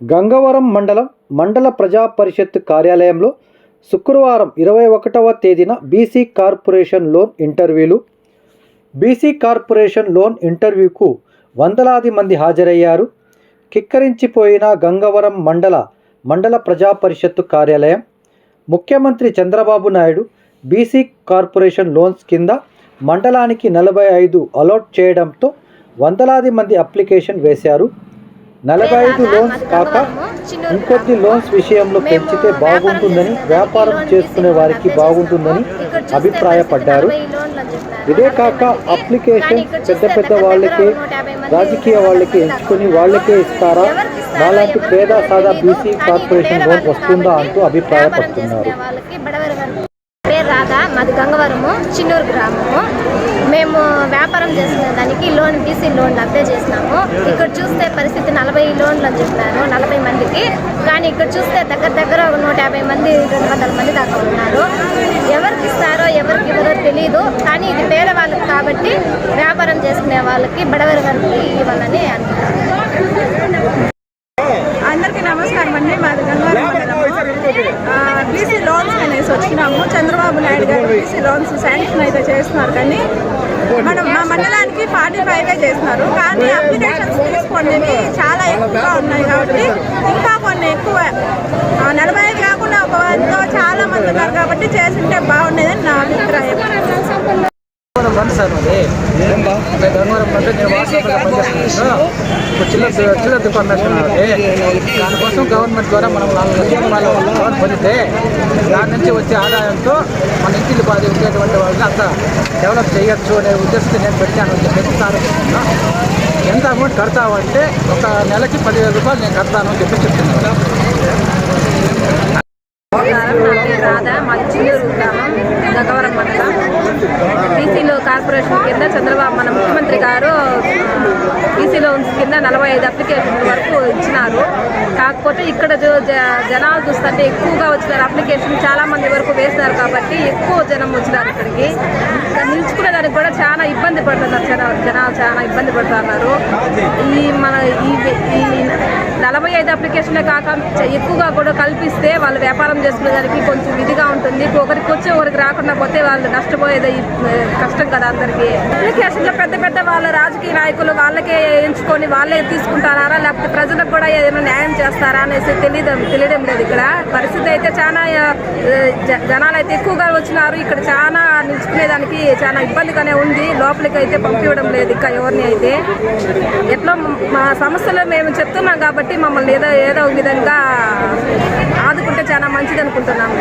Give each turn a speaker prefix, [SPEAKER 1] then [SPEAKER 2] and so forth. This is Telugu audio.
[SPEAKER 1] గంగవరం మండలం మండల ప్రజా పరిషత్ కార్యాలయంలో శుక్రవారం ఇరవై ఒకటవ తేదీన బీసీ కార్పొరేషన్ లోన్ ఇంటర్వ్యూలు. బీసీ కార్పొరేషన్ లోన్ ఇంటర్వ్యూకు వందలాది మంది హాజరయ్యారు. కిక్కరించిపోయిన గంగవరం మండల మండల ప్రజా పరిషత్తు కార్యాలయం. ముఖ్యమంత్రి Chandrababu Naidu BC corporation loans కింద మండలానికి నలభై ఐదు అలాట్ చేయడంతో వందలాది మంది అప్లికేషన్ వేశారు. నలభై ఐదు లోన్స్ కాక ఇంకొద్ది లోన్స్ విషయంలో పెంచితే బాగుంటుందని వ్యాపారం చేసుకునే వారికి బాగుంటుందని అభిప్రాయపడ్డారు. ఇదే కాక అప్లికేషన్ పెద్ద పెద్ద వాళ్ళకే రాజకీయ వాళ్ళకి ఎంచుకొని వాళ్ళకే ఇస్తారా? నాలాంటి పేద సాదా బీసీ కార్పొరేషన్ లోన్ వస్తుందా అంటూ అభిప్రాయపడుతున్నారు.
[SPEAKER 2] పేరు రాధ మాది గంగవరము చిన్నూరు గ్రామము. మేము వ్యాపారం చేసుకునే దానికి లోన్ బీసీ లోన్ అప్లై చేసినాము. ఇక్కడ చూస్తే పరిస్థితి నలభై లోన్లు అని చెప్పినారు నలభై మందికి. కానీ ఇక్కడ చూస్తే దగ్గర దగ్గర ఒక నూట యాభై మంది రెండు వందల మంది దాకా ఉన్నారు. ఎవరికి ఇస్తారో ఎవరికి ఇవ్వరో తెలియదు కానీ ఇది పేదవాళ్ళకి కాబట్టి వ్యాపారం చేసుకునే వాళ్ళకి బడవరి వరకు ఇవ్వాలని అనుకుంటున్నాను
[SPEAKER 3] అందరికీ నమస్కారం అండి మాది గంగారం బీసీ లోన్స్ వచ్చినాము. చంద్రబాబు నాయుడు గారు బీసీ లోన్స్ శాంక్షన్ అయితే చేస్తున్నారు కానీ మనం మా మండలానికి ఫార్టీ ఫైవ్ చేస్తున్నారు. కానీ అప్లికేషన్స్ తీసుకునేవి చాలా ఎక్కువగా ఉన్నాయి కాబట్టి ఇంకా కొన్ని ఎక్కువ ఆ, నలభై ఐదు కాకుండా ఒక వందలో చాలా మంది ఉన్నారు కాబట్టి చేసింటే బాగుండేదని నా అభిప్రాయం.
[SPEAKER 4] బండి సార్ అది అంటే నేను వాట్సాప్లో పనిచేస్తున్నాను ఇప్పుడు చిల్లర చిల్లర అది దానికోసం గవర్నమెంట్ ద్వారా మనం నాలుగు లక్షల రూపాయలు లోన్ పొందితే దాని నుంచి వచ్చే ఆదాయంతో మన ఇంటిల్లి బాధ ఉండేటువంటి వాళ్ళని అంత డెవలప్ చేయొచ్చు అనే ఉద్దేశంతో నేను పెట్టాను. అని చెప్పి ప్రారంభిస్తున్నా ఎంత అమౌంట్ కడతావు అంటే ఒక నెలకి పదివేల రూపాయలు నేను కడతాను అని చెప్పి చెప్తున్నాను.
[SPEAKER 5] రాధా. మాది గ్రామం గగవరం మండలం. బీసీలో కార్పొరేషన్ కింద చంద్రబాబు మన ముఖ్యమంత్రి గారు ఈసీ లోన్స్ కింద నలభై ఐదు అప్లికేషన్ల వరకు ఇచ్చినారు. కాకపోతే ఇక్కడ జో- జ- జనాలు చూస్తుంటే ఎక్కువగా వచ్చినారు. అప్లికేషన్ చాలా మంది వరకు వేసినారు కాబట్టి ఎక్కువ జనం వచ్చినారు ఇక్కడికి. నిలుచుకునే దానికి కూడా చాలా ఇబ్బంది పడుతున్నారు జనాలు జనాలు చాలా ఇబ్బంది పడుతున్నారు. ఈ మన ఈ ఈ నలభై ఐదు అప్లికేషన్లే కాక ఎక్కువగా కూడా కల్పిస్తే వాళ్ళు వ్యాపారం చేసుకునే దానికి కొంచెం ఇదిగా ఉంటుంది. ఒకరికి వచ్చి ఒకరికి రాకుండా పోతే వాళ్ళు నష్టపోయేది కష్టం కదా అందరికీ. అప్లికేషన్లో పెద్ద పెద్ద వాళ్ళ రాజకీయ నాయకులు వాళ్ళకే ఎంచుకొని వాళ్ళే తీసుకుంటారా? లేకపోతే ప్రజలకు కూడా ఏదైనా న్యాయం చేస్తారా అనేసి తెలియడం తెలియడం లేదు ఇక్కడ. పరిస్థితి అయితే చాలా జనాలు అయితే ఎక్కువగా వచ్చినారు. ఇక్కడ చాలా నిలుచుకునేదానికి చాలా ఇబ్బందిగానే ఉంది. లోపలికి అయితే పంపివ్వడం లేదు ఇంకా ఎవరిని అయితే. ఎట్లా మా సమస్యలు మేము చెప్తున్నాం కాబట్టి మమ్మల్ని ఏదో ఏదో విధంగా ఆదుకుంటే చాలా మంచిది అనుకుంటున్నాము